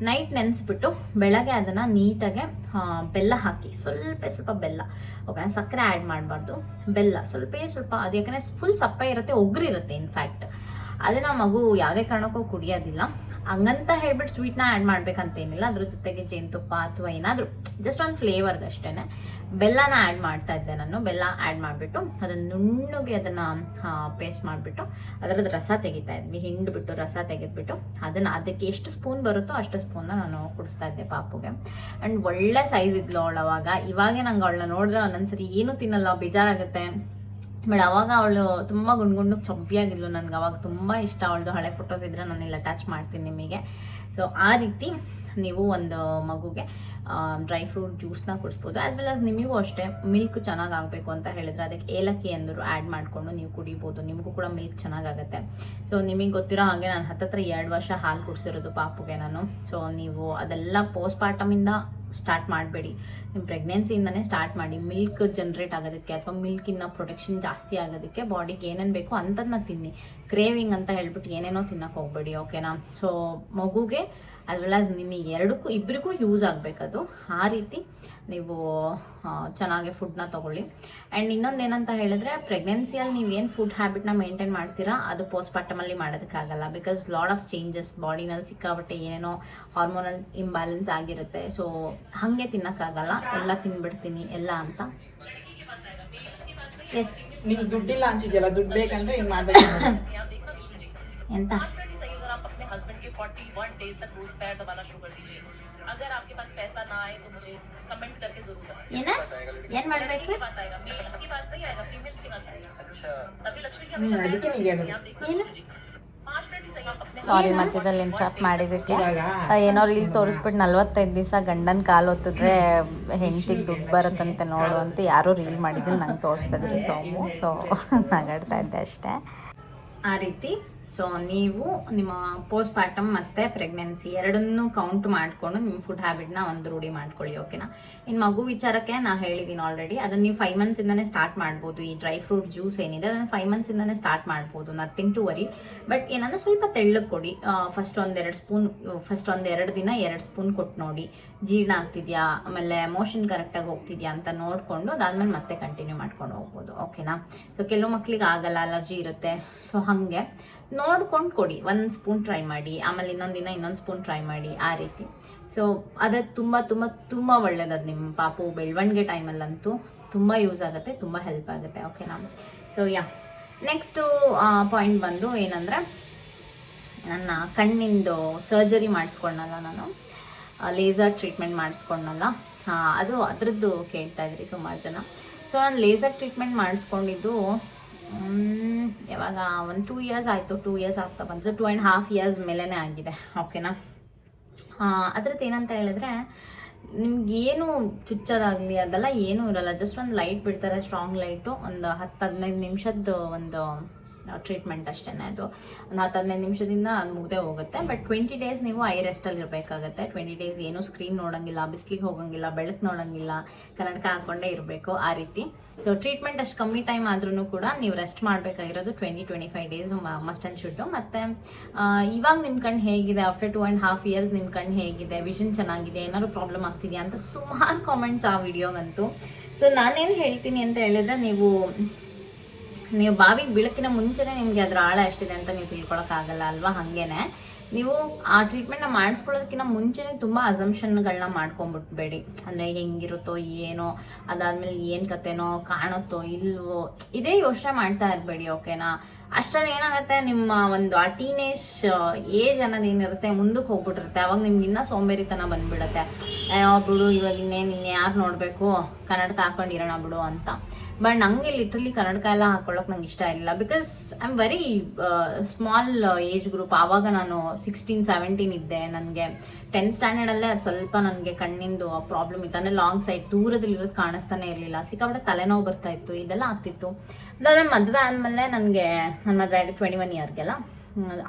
ನೈಟ್ ನೆನೆಸ್ಬಿಟ್ಟು ಬೆಳಗ್ಗೆ ಅದನ್ನು ನೀಟಾಗೆ ಬೆಲ್ಲ ಹಾಕಿ. ಸ್ವಲ್ಪ ಸ್ವಲ್ಪ ಬೆಲ್ಲ. ಓಕೆ ಸಕ್ಕರೆ ಆ್ಯಡ್ ಮಾಡಬಾರ್ದು. ಬೆಲ್ಲ. ಸ್ವಲ್ಪ ಸ್ವಲ್ಪ ಅದು ಯಾಕಂದರೆ ಫುಲ್ ಸಪ್ಪೆ ಇರುತ್ತೆ ಒಗ್ರಿರುತ್ತೆ ಇನ್ಫ್ಯಾಕ್ಟ್ ಅದನ್ನ ಮಗು ಯಾವುದೇ ಕಾರಣಕ್ಕೂ ಕುಡಿಯೋದಿಲ್ಲ. ಹಂಗಂತ ಹೇಳ್ಬಿಟ್ಟು ಸ್ವೀಟ್ನ ಆ್ಯಡ್ ಮಾಡ್ಬೇಕಂತೇನಿಲ್ಲ. ಅದ್ರ ಜೊತೆಗೆ ಜೇನುತುಪ್ಪ ಅಥವಾ ಏನಾದರೂ ಜಸ್ಟ್ ಒಂದು ಫ್ಲೇವರ್ಗೆ ಅಷ್ಟೇ ಬೆಲ್ಲನ ಆ್ಯಡ್ ಮಾಡ್ತಾ ಇದ್ದೆ ನಾನು. ಬೆಲ್ಲ ಆ್ಯಡ್ ಮಾಡಿಬಿಟ್ಟು, ಅದನ್ನು ನುಣ್ಣಗೆ ಅದನ್ನು ಪೇಸ್ಟ್ ಮಾಡಿಬಿಟ್ಟು, ಅದರದ್ದು ರಸ ತೆಗಿತಾ ಇದ್ವಿ. ಹಿಂಡ್ಬಿಟ್ಟು ರಸ ತೆಗೆದ್ಬಿಟ್ಟು, ಅದನ್ನು ಅದಕ್ಕೆ ಎಷ್ಟು ಸ್ಪೂನ್ ಬರುತ್ತೋ ಅಷ್ಟು ಸ್ಪೂನ್ನ ನಾನು ಕುಡಿಸ್ತಾ ಇದ್ದೆ ಪಾಪುಗೆ. ಆ್ಯಂಡ್ ಒಳ್ಳೆ ಸೈಜ್ ಇದ್ಲು ಅವಳು ಅವಾಗ. ಇವಾಗೆ ನಂಗೆ ಅವಳನ್ನ ನೋಡಿದ್ರೆ ಒಂದೊಂದ್ಸರಿ ಏನೂ ತಿನ್ನಲ್ಲ, ಬೇಜಾರಾಗುತ್ತೆ. ಬಟ್ ಅವಾಗ ಅವಳು ತುಂಬ ಗುಂಡು ಚೊಬ್ಬಿಯಾಗಿದ್ಲು ನನಗೆ ಅವಾಗ ತುಂಬ ಇಷ್ಟ. ಅವಳದು ಹಳೆ ಫೋಟೋಸ್ ಇದ್ರೆ ನಾನು ಇಲ್ಲಿ ಅಟ್ಯಾಚ್ ಮಾಡ್ತೀನಿ ನಿಮಗೆ. ಸೊ ಆ ರೀತಿ ನೀವು ಒಂದು ಮಗುಗೆ ಡ್ರೈ ಫ್ರೂಟ್ ಜ್ಯೂಸ್ನ ಕುಡಿಸ್ಬೋದು. ಆ್ಯಸ್ ವೆಲ್ ಆಸ್ ನಿಮಗೂ ಅಷ್ಟೇ ಮಿಲ್ಕ್ ಚೆನ್ನಾಗಿ ಆಗಬೇಕು ಅಂತ ಹೇಳಿದ್ರೆ ಅದಕ್ಕೆ ಏಲಕ್ಕಿ ಅಂದರು ಆ್ಯಡ್ ಮಾಡಿಕೊಂಡು ನೀವು ಕುಡಿಬೋದು. ನಿಮಗೂ ಕೂಡ ಮಿಲ್ಕ್ ಚೆನ್ನಾಗಾಗುತ್ತೆ. ಸೊ ನಿಮಗೆ ಗೊತ್ತಿರೋ ಹಾಗೆ ನಾನು ಹತ್ತತ್ರ ಎರಡು ವರ್ಷ ಹಾಲು ಕುಡಿಸಿರೋದು ಪಾಪುಗೆ ನಾನು. ಸೊ ನೀವು ಅದೆಲ್ಲ ಪೋಸ್ಟ್ ಪಾರ್ಟಮಿಂದ ಸ್ಟಾರ್ಟ್ ಮಾಡಬೇಡಿ. ನಿಮ್ಮ ಪ್ರೆಗ್ನೆನ್ಸಿಯಿಂದನೇ ಸ್ಟಾರ್ಟ್ ಮಾಡಿ ಮಿಲ್ಕ್ ಜನ್ರೇಟ್ ಆಗೋದಕ್ಕೆ ಅಥವಾ ಮಿಲ್ಕಿನ ಪ್ರೊಟೆಕ್ಷನ್ ಜಾಸ್ತಿ ಆಗೋದಕ್ಕೆ ಬಾಡಿಗೆ ಏನೇನು ಬೇಕೋ ಅಂಥದ್ದನ್ನ ತಿನ್ನಿ. ಕ್ರೇವಿಂಗ್ ಅಂತ ಹೇಳ್ಬಿಟ್ಟು ಏನೇನೋ ತಿನ್ನಕ್ಕೆ ಹೋಗ್ಬೇಡಿ ಓಕೆನಾ ಸೊ ಮಗುಗೆ ಆಸ್ ವೆಲ್ ಆಸ್ ನಿಮಗೆ ಎರಡಕ್ಕೂ ಇಬ್ಬರಿಗೂ ಯೂಸ್ ಆಗಬೇಕದು. ಆ ರೀತಿ ನೀವು ಚೆನ್ನಾಗಿ ಫುಡ್ನ ತೊಗೊಳ್ಳಿ. ಆ್ಯಂಡ್ ಇನ್ನೊಂದು ಏನಂತ ಹೇಳಿದ್ರೆ ಪ್ರೆಗ್ನೆನ್ಸಿಯಲ್ಲಿ ನೀವು ಏನು ಫುಡ್ ಹ್ಯಾಬಿಟ್ನ ಮೇಂಟೈನ್ ಮಾಡ್ತೀರಾ, ಅದು ಪೋಸ್ಟ್ ಪಾರ್ಟಮಲ್ಲಿ ಮಾಡೋದಕ್ಕಾಗಲ್ಲ ಬಿಕಾಸ್ ಲಾಡ್ ಆಫ್ ಚೇಂಜಸ್ ಬಾಡಿನಲ್ಲಿ ಸಿಕ್ಕಾಬಟ್ಟೆ ಏನೇನೋ ಹಾರ್ಮೋನಲ್ ಇಂಬ್ಯಾಲೆನ್ಸ್ ಆಗಿರುತ್ತೆ. ಸೊ ಹಾಗೆ ತಿನ್ನೋಕ್ಕಾಗಲ್ಲ. ಎಲ್ಲ ತಿನ್ಬಿಡ್ತೀನಿ ಎಲ್ಲ ಅಂತ. ಎಸ್ ನಿಮ್ಗೆ ದುಡ್ಡಿಲ್ಲ ಅನ್ಸಿದ್ಯಲ್ಲ ದುಡ್ಡು ಬೇಕಂದ್ರೆ ಹಿಂಗೆ ಮಾಡಬೇಕು. ಎಂತ? ಏನ? ಏನ್ ಮಾಡ್ಬೇಕು? ಏನು? ಸಾರಿ ಮಧ್ಯದಲ್ಲಿ ಇಂಟ್ರಾಪ್ಟ್ ಮಾಡಿದ್ದಕ್ಕೆ ಏನೋ ರೀಲ್ ತೋರಿಸ್ಬಿಟ್ಟು ನಲ್ವತ್ತೈದು ದಿವಸ ಗಂಡನ ಕಾಲು ಹೊತ್ತಿದ್ರೆ ಹೆಂಡತಿಗೆ ದುಡ್ಡು ಬರುತ್ತಂತೆ ನೋಡು ಅಂತ ಯಾರೂ ರೀಲ್ ಮಾಡಿದ್ರು ನಂಗೆ ತೋರಿಸ್ತಾ ಇದ್ರು ಸೋಮು. ಸೊ (laughs) ನಗಾಡ್ತಾ ಇದ್ದೆ ಅಷ್ಟೇ. ಆ ರೀತಿ. ಸೊ ನೀವು ನಿಮ್ಮ ಪೋಸ್ಟ್ ಪಾರ್ಟಮ್ ಮತ್ತು ಪ್ರೆಗ್ನೆನ್ಸಿ ಎರಡನ್ನೂ ಕೌಂಟ್ ಮಾಡಿಕೊಂಡು ನಿಮ್ಮ ಫುಡ್ ಹ್ಯಾಬಿಟ್ನ ಒಂದು ರೂಢಿ ಮಾಡ್ಕೊಳ್ಳಿ ಓಕೆನಾ ಇನ್ನು ಮಗು ವಿಚಾರಕ್ಕೆ ನಾ ಹೇಳಿದ್ದೀನಿ ಆಲ್ರೆಡಿ ಅದನ್ನು ನೀವು ಫೈವ್ ಮಂತ್ಸಿಂದನೇ ಸ್ಟಾರ್ಟ್ ಮಾಡ್ಬೋದು. ಈ ಡ್ರೈ ಫ್ರೂಟ್ ಜ್ಯೂಸ್ ಏನಿದೆ, ಅದನ್ನು ಫೈವ್ ಮಂತ್ಸಿಂದನೇ ಸ್ಟಾರ್ಟ್ ಮಾಡ್ಬೋದು. ನಥಿಂಗ್ ಟು ವರಿ ಬಟ್ ಏನಂದ್ರೆ ಸ್ವಲ್ಪ ತೆಳ್ಳಗೆ ಕೊಡಿ. ಫಸ್ಟ್ ಒಂದೆರಡು ಸ್ಪೂನ್ ಫಸ್ಟ್ ಒಂದೆರಡು ದಿನ ಎರಡು ಸ್ಪೂನ್ ಕೊಟ್ಟು ನೋಡಿ. ಜೀರ್ಣ ಆಗ್ತಿದೆಯಾ? ಆಮೇಲೆ ಮೋಷನ್ ಕರೆಕ್ಟಾಗಿ ಹೋಗ್ತಿದ್ಯಾ ಅಂತ ನೋಡಿಕೊಂಡು ಅದಾದ್ಮೇಲೆ ಮತ್ತೆ ಕಂಟಿನ್ಯೂ ಮಾಡ್ಕೊಂಡು ಹೋಗ್ಬೋದು ಓಕೆನಾ ಸೊ ಕೆಲವು ಮಕ್ಳಿಗೆ ಆಗಲ್ಲ ಅಲರ್ಜಿ ಇರುತ್ತೆ. ಸೊ ಹಾಗೆ. ನೋಡ್ಕೊಂಡು ಕೊಡಿ. ಒಂದು ಸ್ಪೂನ್ ಟ್ರೈ ಮಾಡಿ, ಆಮೇಲೆ ಇನ್ನೊಂದು ದಿನ ಇನ್ನೊಂದು ಸ್ಪೂನ್ ಟ್ರೈ ಮಾಡಿ, ಆ ರೀತಿ. ಸೊ ಅದೇ ತುಂಬ ತುಂಬ ತುಂಬ ಒಳ್ಳೇದದು ನಿಮ್ಮ ಪಾಪು ಬೆಳವಣಿಗೆ ಟೈಮಲ್ಲಂತೂ ತುಂಬ ಯೂಸ್ ಆಗುತ್ತೆ, ತುಂಬ ಹೆಲ್ಪ್ ಆಗುತ್ತೆ ಓಕೆನಾ ಸೊ ಯಾ ನೆಕ್ಸ್ಟು ಪಾಯಿಂಟ್ ಬಂದು ಏನಂದರೆ, ನನ್ನ ಕಣ್ಣಿಂದು ಸರ್ಜರಿ ಮಾಡಿಸ್ಕೊಂಡಲ್ಲ ನಾನು. ಲೇಸರ್ ಟ್ರೀಟ್ಮೆಂಟ್ ಮಾಡಿಸ್ಕೊಂಡಲ್ಲ ಅದು ಅದರದ್ದು ಕೇಳ್ತಾ ಇದ್ರಿ ಸುಮಾರು ಜನ. ಸೊ ನಾನು ಲೇಸರ್ ಟ್ರೀಟ್ಮೆಂಟ್ ಮಾಡಿಸ್ಕೊಂಡಿದ್ದು ಯಾವಾಗ? ಒಂದು ಟೂ ಇಯರ್ಸ್ ಆಯಿತು ಟೂ ಇಯರ್ಸ್ ಆಗ್ತಾ ಬಂತು ಟೂ ಆ್ಯಂಡ್ ಹಾಫ್ ಇಯರ್ಸ್ ಮೇಲೇ ಆಗಿದೆ. ಓಕೆನಾ ಅದ್ರದ್ದು ಏನಂತ ಹೇಳಿದ್ರೆ, ನಿಮ್ಗೆ ಏನು ಚುಚ್ಚೋದಾಗಲಿ, ಅದೆಲ್ಲ ಏನೂ ಇರಲ್ಲ. ಜಸ್ಟ್ ಒಂದು ಲೈಟ್ ಬಿಡ್ತಾರೆ ಸ್ಟ್ರಾಂಗ್ ಲೈಟು ಒಂದು ಹತ್ತು ಹದಿನೈದು ನಿಮಿಷದ್ದು ಒಂದು ಟ್ರೀಟ್ಮೆಂಟ್ ಅಷ್ಟೇ ಅದು. ಒಂದು ಹತ್ತು ಹದಿನೈದು ನಿಮಿಷದಿಂದ ಅದು ಮುಗ್ದೇ ಹೋಗುತ್ತೆ. ಬಟ್ ಟ್ವೆಂಟಿ ಡೇಸ್ ನೀವು ಐ ರೆಸ್ಟಲ್ಲಿ ಇರಬೇಕಾಗತ್ತೆ. ಟ್ವೆಂಟಿ ಡೇಸ್ ಏನೂ ಸ್ಕ್ರೀನ್ ನೋಡೋಂಗಿಲ್ಲ, ಬಿಸಿಲಿಗೆ ಹೋಗಂಗಿಲ್ಲ, ಬೆಳಕು ನೋಡೋಂಗಿಲ್ಲ, ಕನ್ನಡಕ ಹಾಕ್ಕೊಂಡೇ ಇರಬೇಕು ಆ ರೀತಿ. ಸೊ ಟ್ರೀಟ್ಮೆಂಟ್ ಅಷ್ಟು ಕಮ್ಮಿ ಟೈಮ್ ಆದ್ರೂ ಕೂಡ ನೀವು ರೆಸ್ಟ್ ಮಾಡಬೇಕಾಗಿರೋದು twenty twenty five days must and should ಮತ್ತು ಇವಾಗ ನಿಮ್ಮ ಕಣ್ಣು ಹೇಗಿದೆ? After two and half years ನಿಮ್ಮ ಕಣ್ಣು ಹೇಗಿದೆ? ವಿಷನ್ ಚೆನ್ನಾಗಿದೆ? ಏನಾದ್ರು ಪ್ರಾಬ್ಲಮ್ ಆಗ್ತಿದೆಯಾ ಅಂತ ಸುಮಾರು ಕಾಮೆಂಟ್ಸ್ ಆ ವಿಡಿಯೋಗಂತೂ ಸೊ ನಾನೇನು ಹೇಳ್ತೀನಿ ಅಂತ ಹೇಳಿದ್ರೆ ನೀವು ನೀವು ಬಾವಿಗೆ ಬೀಳಕ್ಕಿಂತ ಮುಂಚೆನೇ ನಿಮಗೆ ಅದರ ಆಳ ಎಷ್ಟಿದೆ ಅಂತ ನೀವು ತಿಳ್ಕೊಳಕ್ಕಾಗಲ್ಲ ಅಲ್ವಾ? ಹಾಗೇನೆ. ನೀವು ಆ ಟ್ರೀಟ್ಮೆಂಟ್ನ ಮಾಡಿಸ್ಕೊಳ್ಳೋದಕ್ಕಿಂತ ಮುಂಚೆನೇ ತುಂಬ ಅಸಂಪ್ಷನ್ಗಳನ್ನ ಮಾಡ್ಕೊಂಬಿಟ್ಬೇಡಿ. ಅಂದರೆ ಹೆಂಗಿರುತ್ತೋ, ಏನೋ, ಅದಾದ್ಮೇಲೆ ಏನು ಕತೆನೋ, ಕಾಣುತ್ತೋ, ಇಲ್ವೋ, ಇದೇ ಯೋಚನೆ ಮಾಡ್ತಾ ಇರಬೇಡಿ ಓಕೆನಾ ಅಷ್ಟರಲ್ಲಿ ಏನಾಗುತ್ತೆ, ನಿಮ್ಮ ಒಂದು ಆ ಟೀನೇಜ್ ಏಜ್ ಅನ್ನೋದು ಏನಿರುತ್ತೆ, ಮುಂದಕ್ಕೆ ಹೋಗ್ಬಿಟ್ಟಿರುತ್ತೆ. ಅವಾಗ ನಿಮ್ಗೆ ಇನ್ನೂ ಸೋಂಬೇರಿತನ ಬಂದ್ಬಿಡುತ್ತೆ. ಬಿಡು, ಇವಾಗ ಇನ್ನೇನು ಇನ್ನೇ ಯಾರು ನೋಡಬೇಕು? ಕನ್ನಡಕ ಹಾಕೊಂಡಿರೋಣ ಬಿಡು ಅಂತ. ಬಟ್ ನಂಗೆ ಲಿಟ್ರಲಿ ಕನ್ನಡಕ ಎಲ್ಲ ಹಾಕೊಳ್ಳೋಕೆ ನಂಗೆ ಇಷ್ಟ ಇಲ್ಲ because I am very small age group ಆವಾಗ ನಾನು ಸಿಕ್ಸ್ಟೀನ್ ಸೆವೆಂಟೀನ್ ಇದ್ದೆ ನನಗೆ. ಟೆಂತ್ ಸ್ಟ್ಯಾಂಡರ್ಡಲ್ಲೇ ಅದು ಸ್ವಲ್ಪ ನನಗೆ ಕಣ್ಣಿಂದು ಪ್ರಾಬ್ಲಮ್ ಇತ್ತು. ಅಂದರೆ ಲಾಂಗ್ ಸೈಡ್ ದೂರದಲ್ಲಿ ಇರೋದು ಕಾಣಿಸ್ತಾನೆ ಇರಲಿಲ್ಲ. ಸಿಕ್ಕಾಪಟ್ಟೆ ತಲೆನೋವು ಬರ್ತಾ ಇತ್ತು. ಇದೆಲ್ಲ ಆಗ್ತಿತ್ತು. ಅದಾದ್ರೆ ಮದುವೆ ಆದಮೇಲೆ ನನಗೆ ನನ್ನ ಮದುವೆ ಆಗಿ ಟ್ವೆಂಟಿ ಒನ್ ಇಯರ್ಗೆಲ್ಲ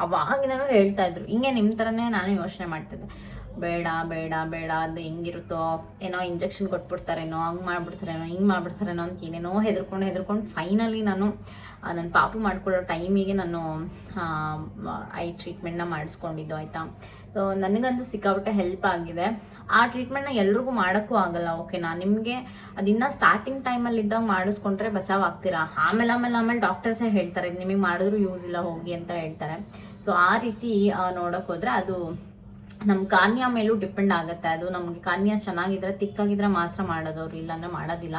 ಅವಾಗಿನೂ ಹೇಳ್ತಾ ಇದ್ರು. ಹಿಂಗೆ ನಿಮ್ಮ ಥರನೇ ನಾನು ಯೋಚನೆ ಮಾಡ್ತಿದ್ದೆ. ಬೇಡ ಬೇಡ ಬೇಡ, ಅದು ಹೆಂಗಿರುತ್ತೋ, ಏನೋ ಇಂಜೆಕ್ಷನ್ ಕೊಟ್ಬಿಡ್ತಾರೇನೋ, ಹಂಗೆ ಮಾಡ್ಬಿಡ್ತಾರೇನೋ, ಹಿಂಗೆ ಮಾಡ್ಬಿಡ್ತಾರೇನೋ ಅಂತ ಏನೇನೋ ಹೆದರ್ಕೊಂಡು ಹೆದರ್ಕೊಂಡು ಫೈನಲಿ ನಾನು ನನ್ನ ಪಾಪು ಮಾಡ್ಕೊಳ್ಳೋ ಟೈಮಿಗೆ ನಾನು ಐ ಟ್ರೀಟ್ಮೆಂಟ್ನ ಮಾಡಿಸ್ಕೊಂಡಿದ್ದು, ಆಯಿತಾ? ನನಗಂತೂ ಸಿಕ್ಕಾಪಟ್ಟೆ ಹೆಲ್ಪ್ ಆಗಿದೆ. ಆ ಟ್ರೀಟ್ಮೆಂಟ್ನ ಎಲ್ರಿಗೂ ಮಾಡೋಕ್ಕೂ ಆಗಲ್ಲ ಓಕೆನಾ ನಿಮಗೆ ಅದಿನ್ನ ಸ್ಟಾರ್ಟಿಂಗ್ ಟೈಮಲ್ಲಿ ಇದ್ದಾಗ ಮಾಡಿಸ್ಕೊಂಡ್ರೆ ಬಚಾವ್ ಆಗ್ತೀರಾ? ಆಮೇಲೆ ಆಮೇಲೆ ಆಮೇಲೆ ಡಾಕ್ಟರ್ಸೇ ಹೇಳ್ತಾರೆ ನಿಮಗೆ ಮಾಡಿದ್ರು ಯೂಸ್ ಇಲ್ಲ, ಹೋಗಿ ಅಂತ ಹೇಳ್ತಾರೆ. ಸೊ ಆ ರೀತಿ ನೋಡೋಕೆ ಹೋದರೆ ಅದು ನಮ್ಮ ಕಾನ್ಯ ಮೇಲೂ ಡಿಪೆಂಡ್ ಆಗುತ್ತೆ. ಅದು ನಮಗೆ ಕಾನ್ಯ ಚೆನ್ನಾಗಿದ್ರೆ, ತಿಕ್ಕಾಗಿದ್ರೆ ಮಾತ್ರ ಮಾಡೋದವ್ರು, ಇಲ್ಲಾಂದ್ರೆ ಮಾಡೋದಿಲ್ಲ.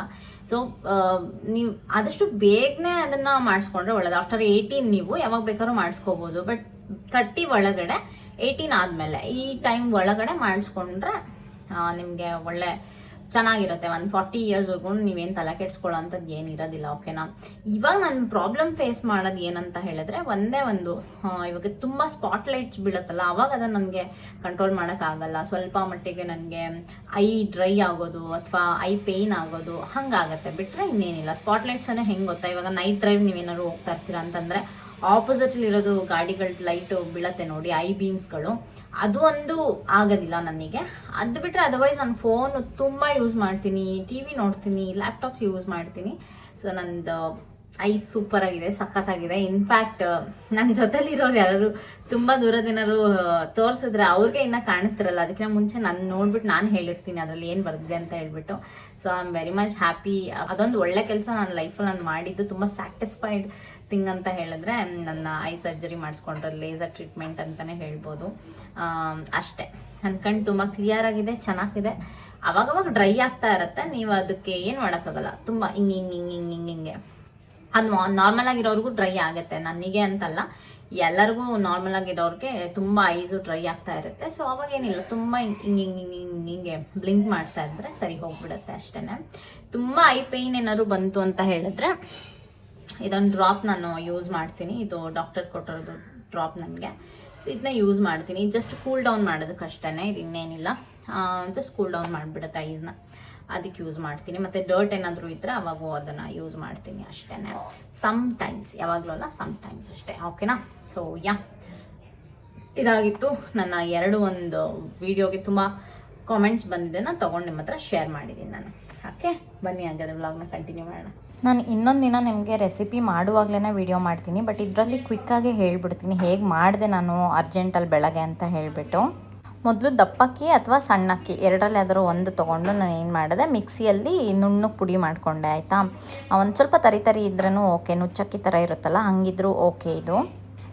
ಸೊ ನೀವು ಆದಷ್ಟು ಬೇಗನೆ ಅದನ್ನು ಮಾಡಿಸ್ಕೊಂಡ್ರೆ ಒಳ್ಳೇದು. ಆಫ್ಟರ್ ಏಯ್ಟೀನ್ ನೀವು ಯಾವಾಗ ಬೇಕಾದ್ರೂ ಮಾಡಿಸ್ಕೋಬೋದು. ಬಟ್ ತರ್ಟಿ ಒಳಗಡೆ ಏಯ್ಟೀನ್ ಆದಮೇಲೆ ಈ ಟೈಮ್ ಒಳಗಡೆ ಮಾಡಿಸ್ಕೊಂಡ್ರೆ ನಿಮಗೆ ಒಳ್ಳೆ ಚೆನ್ನಾಗಿರುತ್ತೆ. ಒಂದು ಫಾರ್ಟಿ ಇಯರ್ಸ್ವರೆಗೂ ನೀವೇನು ತಲೆ ಕೆಡ್ಸ್ಕೊಳ್ಳೋ ಅಂಥದ್ದು ಏನು ಇರೋದಿಲ್ಲ ಓಕೆನಾ ಇವಾಗ ನಾನು ಪ್ರಾಬ್ಲಮ್ ಫೇಸ್ ಮಾಡೋದು ಏನಂತ ಹೇಳಿದ್ರೆ, ಒಂದೇ ಒಂದು ಇವಾಗ ತುಂಬ ಸ್ಪಾಟ್ಲೈಟ್ಸ್ ಬೀಳುತ್ತಲ್ಲ, ಅವಾಗ ಅದನ್ನು ನನಗೆ ಕಂಟ್ರೋಲ್ ಮಾಡೋಕ್ಕಾಗಲ್ಲ. ಸ್ವಲ್ಪ ಮಟ್ಟಿಗೆ ನನಗೆ ಐ ಡ್ರೈ ಆಗೋದು ಅಥವಾ ಐ ಪೇಯ್ನ್ ಆಗೋದು, ಹಂಗಾಗತ್ತೆ. ಬಿಟ್ಟರೆ ಇನ್ನೇನಿಲ್ಲ. ಸ್ಪಾಟ್ಲೈಟ್ಸನ್ನೇ ಹೆಂಗೆ ಗೊತ್ತಾ? ಇವಾಗ ನೈಟ್ ಡ್ರೈವ್ ನೀವೇನಾದ್ರು ಹೋಗ್ತಾ ಇರ್ತೀರಾ ಅಂತಂದರೆ ಆಪೋಸಿಟ್ಲಿರೋದು ಗಾಡಿಗಳ ಲೈಟು ಬೀಳತ್ತೆ ನೋಡಿ ಐ ಬೀಮ್ಸ್ಗಳು ಅದು ಒಂದು ಆಗೋದಿಲ್ಲ ನನಗೆ. ಅದು ಬಿಟ್ಟರೆ ಅದರ್ವೈಸ್ ನಾನು ಫೋನ್ ತುಂಬ ಯೂಸ್ ಮಾಡ್ತೀನಿ ಟಿ ವಿ ನೋಡ್ತೀನಿ ಲ್ಯಾಪ್ಟಾಪ್ಸ್ ಯೂಸ್ ಮಾಡ್ತೀನಿ. ಸೊ ನಂದು ಐ ಸೂಪರ್ ಆಗಿದೆ, ಸಖತ್ತಾಗಿದೆ. ಇನ್ಫ್ಯಾಕ್ಟ್ ನನ್ನ ಜೊತೆಲಿರೋರು ಯಾರು ತುಂಬ ದೂರದೇನಾದ್ರು ತೋರಿಸಿದ್ರೆ ಅವ್ರಿಗೆ ಇನ್ನೂ ಕಾಣಿಸ್ತಿರಲ್ಲ. ಅದಕ್ಕಿಂತ ಮುಂಚೆ ನಾನು ನೋಡ್ಬಿಟ್ಟು ನಾನು ಹೇಳಿರ್ತೀನಿ ಅದರಲ್ಲಿ ಏನು ಬರ್ದಿದೆ ಅಂತ ಹೇಳ್ಬಿಟ್ಟು. So I am very much happy ಅದೊಂದು ಒಳ್ಳೆ ಕೆಲಸ ನನ್ನ ಲೈಫಲ್ಲಿ ನಾನು ಮಾಡಿದ್ದು. ತುಂಬ ಸ್ಯಾಟಿಸ್ಫೈಡ್ ಥಿಂಗ್ ಅಂತ ಹೇಳಿದ್ರೆ ನನ್ನ ಐ ಸರ್ಜರಿ ಮಾಡಿಸ್ಕೊಂಡ್ರೆ ಲೇಸರ್ ಟ್ರೀಟ್ಮೆಂಟ್ ಅಂತಲೇ ಹೇಳ್ಬೋದು. ಅಷ್ಟೇ. ನನ್ನ ಕಣ್ಣು ತುಂಬ ಕ್ಲಿಯರ್ ಆಗಿದೆ, ಚೆನ್ನಾಗಿದೆ. ಅವಾಗವಾಗ ಡ್ರೈ ಆಗ್ತಾ ಇರುತ್ತೆ, ನೀವು ಅದಕ್ಕೆ ಏನು ಮಾಡೋಕ್ಕಾಗಲ್ಲ. ತುಂಬ ಹಿಂಗೆ ಹಿಂಗೆ ಹಿಂಗೆ ಹಿಂಗೆ ಹಿಂಗೆ ಅದು ನಾರ್ಮಲ್ ಆಗಿರೋರ್ಗೂ ಡ್ರೈ ಆಗುತ್ತೆ ನನಗೆ ಅಂತಲ್ಲ. ಎಲ್ಲರಿಗೂ ನಾರ್ಮಲ್ ಆಗಿರೋರಿಗೆ ತುಂಬ ಐಸು ಡ್ರೈ ಆಗ್ತಾ ಇರುತ್ತೆ. ಸೊ ಅವಾಗ ಏನಿಲ್ಲ, ತುಂಬ ಹಿಂಗೆ ಹಿಂಗೆ ಹಿಂಗೆ ಹಿಂಗೆ ಹಿಂಗೆ ಬ್ಲಿಂಕ್ ಮಾಡ್ತಾ ಇದ್ರೆ ಸರಿ ಹೋಗ್ಬಿಡುತ್ತೆ ಅಷ್ಟೇ ತುಂಬ ಐ ಪೇಯ್ನ್ ಏನಾದ್ರು ಬಂತು ಅಂತ ಹೇಳಿದ್ರೆ ಇದೊಂದು ಡ್ರಾಪ್ ನಾನು ಯೂಸ್ ಮಾಡ್ತೀನಿ. ಇದು ಡಾಕ್ಟರ್ ಕೊಟ್ಟಿರೋದು ಡ್ರಾಪ್ ನನಗೆ. ಇದನ್ನ ಯೂಸ್ ಮಾಡ್ತೀನಿ. ಜಸ್ಟ್ ಕೂಲ್ ಡೌನ್ ಮಾಡೋದಕ್ಕಷ್ಟೇ ಇದು ಇನ್ನೇನಿಲ್ಲ. ಜಸ್ಟ್ ಕೂಲ್ ಡೌನ್ ಮಾಡಿಬಿಡುತ್ತೆ ಐಸ್ನ ಅದಕ್ಕೆ ಯೂಸ್ ಮಾಡ್ತೀನಿ. ಮತ್ತು ಡರ್ಟ್ ಏನಾದರೂ ಇದ್ದರೆ ಅವಾಗೂ ಅದನ್ನು ಯೂಸ್ ಮಾಡ್ತೀನಿ ಅಷ್ಟೇ ಸಮ್ ಟೈಮ್ಸ್ ಯಾವಾಗಲೂ ಅಲ್ಲ ಸಮ್ ಟೈಮ್ಸ್ ಅಷ್ಟೇ ಓಕೆನಾ ಸೊ ಯಾ ಇದಾಗಿತ್ತು. ನನ್ನ ಎರಡು ಒಂದು ವಿಡಿಯೋಗೆ ತುಂಬ ಕಾಮೆಂಟ್ಸ್ ಬಂದಿದೆ ನಾನು ತೊಗೊಂಡು ನಿಮ್ಮ ಹತ್ರ ಶೇರ್ ಮಾಡಿದ್ದೀನಿ ನಾನು. ಓಕೆ ಬನ್ನಿ, ಹಾಗಾದ್ರೆ ವ್ಲಾಗ್ನ ಕಂಟಿನ್ಯೂ ಮಾಡೋಣ. ನಾನು ಇನ್ನೊಂದು ದಿನ ನಿಮಗೆ ರೆಸಿಪಿ ಮಾಡುವಾಗಲೇ ವಿಡಿಯೋ ಮಾಡ್ತೀನಿ ಬಟ್ ಇದರಲ್ಲಿ ಕ್ವಿಕ್ಕಾಗಿ ಹೇಳಿಬಿಡ್ತೀನಿ. ಹೇಗೆ ಮಾಡಿದೆ ನಾನು ಅರ್ಜೆಂಟಲ್ಲಿ ಬೆಳಗ್ಗೆ ಅಂತ ಹೇಳಿಬಿಟ್ಟು. ಮೊದಲು ದಪ್ಪಕ್ಕಿ ಅಥವಾ ಸಣ್ಣಕ್ಕಿ, ಎರಡರಲ್ಲಿ ಯಾವ್ದಾದ್ರು ಒಂದು ತೊಗೊಂಡು ನಾನು ಏನು ಮಾಡಿದೆ, ಮಿಕ್ಸಿಯಲ್ಲಿ ನುಣ್ಣು ಪುಡಿ ಮಾಡಿಕೊಂಡೆ, ಆಯಿತಾ? ಒಂದು ಸ್ವಲ್ಪ ತರಿ ತರಿ ಇದ್ರೂ ಓಕೆ ನುಚ್ಚಕ್ಕಿ ಥರ ಇರುತ್ತಲ್ಲ, ಹಂಗಿದ್ರೂ ಓಕೆ ಇದು.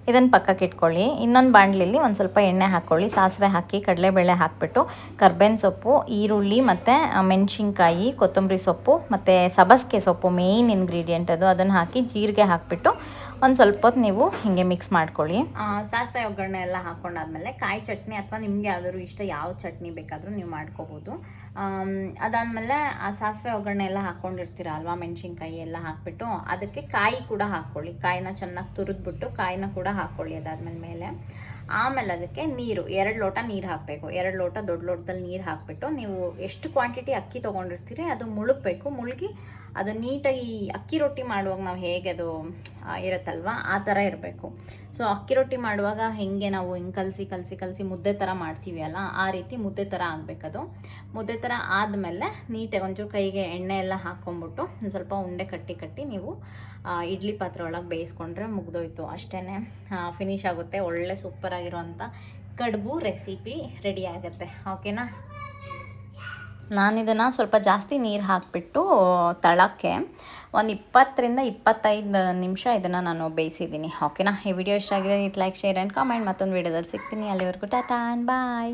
ಇದನ್ನು ಪಕ್ಕಕ್ಕೆ ಇಟ್ಕೊಳ್ಳಿ. ಇನ್ನೊಂದು ಬಾಣಲಿಲಿ ಒಂದು ಸ್ವಲ್ಪ ಎಣ್ಣೆ ಹಾಕ್ಕೊಳ್ಳಿ ಸಾಸಿವೆ ಹಾಕಿ, ಕಡಲೆಬೇಳೆ ಹಾಕಿಬಿಟ್ಟು, ಕರ್ಬೇವಿನ ಸೊಪ್ಪು, ಈರುಳ್ಳಿ ಮತ್ತು ಮೆಣಸಿನ್ಕಾಯಿ, ಕೊತ್ತಂಬರಿ ಸೊಪ್ಪು ಮತ್ತು ಸಬಸ್ಗೆ ಸೊಪ್ಪು ಮೇಯ್ನ್ ಇಂಗ್ರೀಡಿಯೆಂಟ್ ಅದು. ಅದನ್ನು ಹಾಕಿ ಜೀರಿಗೆ ಹಾಕಿಬಿಟ್ಟು ಒಂದು ಸ್ವಲ್ಪ ಹೊತ್ತು ನೀವು ಹೀಗೆ ಮಿಕ್ಸ್ ಮಾಡ್ಕೊಳ್ಳಿ. ಸಾಸಿವೆ ಒಗ್ಗರಣೆ ಎಲ್ಲ ಹಾಕೊಂಡಾದ್ಮೇಲೆ ಕಾಯಿ ಚಟ್ನಿ ಅಥವಾ ನಿಮ್ಗೆ ಯಾವ್ದಾದ್ರು ಇಷ್ಟ ಯಾವ ಚಟ್ನಿ ಬೇಕಾದರೂ ನೀವು ಮಾಡ್ಕೋಬೋದು. ಅದಾದ್ಮೇಲೆ ಆ ಸಾಸಿವೆ ಒಗ್ಗರಣೆ ಎಲ್ಲ ಹಾಕ್ಕೊಂಡಿರ್ತೀರ ಅಲ್ವಾ, ಮೆಣಸಿನ್ಕಾಯಿ ಎಲ್ಲ ಹಾಕ್ಬಿಟ್ಟು, ಅದಕ್ಕೆ ಕಾಯಿ ಕೂಡ ಹಾಕ್ಕೊಳ್ಳಿ. ಕಾಯಿನ ಚೆನ್ನಾಗಿ ತುರಿದ್ಬಿಟ್ಟು ಕಾಯಿನ ಕೂಡ ಹಾಕ್ಕೊಳ್ಳಿ ಅದಾದ್ಮೇಲೆ ಮೇಲೆ. ಆಮೇಲೆ ಅದಕ್ಕೆ ನೀರು, ಎರಡು ಲೋಟ ನೀರು ಹಾಕಬೇಕು. ಎರಡು ಲೋಟ ದೊಡ್ಡ ಲೋಟದಲ್ಲಿ ನೀರು ಹಾಕಿಬಿಟ್ಟು ನೀವು ಎಷ್ಟು ಕ್ವಾಂಟಿಟಿ ಅಕ್ಕಿ ತೊಗೊಂಡಿರ್ತೀರಿ ಅದು ಮುಳುಗಬೇಕು. ಮುಳುಗಿ ಅದು ನೀಟಾಗಿ ಅಕ್ಕಿ ರೊಟ್ಟಿ ಮಾಡುವಾಗ ನಾವು ಹೇಗೆ ಅದು ಇರುತ್ತಲ್ವಾ? ಆ ಥರ ಇರಬೇಕು. ಸೊ ಅಕ್ಕಿ ರೊಟ್ಟಿ ಮಾಡುವಾಗ ಹೆಂಗೆ ನಾವು ಹಿಂಗೆ ಕಲಸಿ ಕಲಸಿ ಕಲಸಿ ಮುದ್ದೆ ಥರ ಮಾಡ್ತೀವಿ ಅಲ್ಲ, ಆ ರೀತಿ ಮುದ್ದೆ ಥರ ಆಗಬೇಕದು. ಮುದ್ದೆ ಥರ ಆದಮೇಲೆ ನೀಟಾಗಿ ಒಂಚೂರು ಕೈಗೆ ಎಣ್ಣೆ ಎಲ್ಲ ಹಾಕ್ಕೊಂಬಿಟ್ಟು ಒಂದು ಸ್ವಲ್ಪ ಉಂಡೆ ಕಟ್ಟಿ ಕಟ್ಟಿ ನೀವು ಇಡ್ಲಿ ಪಾತ್ರೆ ಒಳಗೆ ಬೇಯಿಸ್ಕೊಂಡ್ರೆ ಮುಗ್ದೋಯ್ತು. ಅಷ್ಟೇ ಫಿನಿಶ್ ಆಗುತ್ತೆ. ಒಳ್ಳೆ ಸೂಪರಾಗಿರುವಂಥ ಕಡುಬು ರೆಸಿಪಿ ರೆಡಿ ಆಗುತ್ತೆ. ಓಕೆನಾ ನಾನಿದನ್ನು ಸ್ವಲ್ಪ ಜಾಸ್ತಿ ನೀರು ಹಾಕಿಬಿಟ್ಟು ತಳಕ್ಕೆ ಒಂದು ಇಪ್ಪತ್ತರಿಂದ ಇಪ್ಪತ್ತೈದು ನಿಮಿಷ ಇದನ್ನು ನಾನು ಬೇಯಿಸಿದ್ದೀನಿ. ಓಕೆನಾ ಈ ವಿಡಿಯೋ ಇಷ್ಟ ಆಗಿದೆ ಇದು ಲೈಕ್ ಶೇರ್ ಆ್ಯಂಡ್ ಕಾಮೆಂಟ್ ಮತ್ತೊಂದು ವಿಡಿಯೋದಲ್ಲಿ ಸಿಗ್ತೀನಿ. ಅಲ್ಲಿವರೆಗೂ ಟಾಟಾ ಆ್ಯಂಡ್ ಬಾಯ್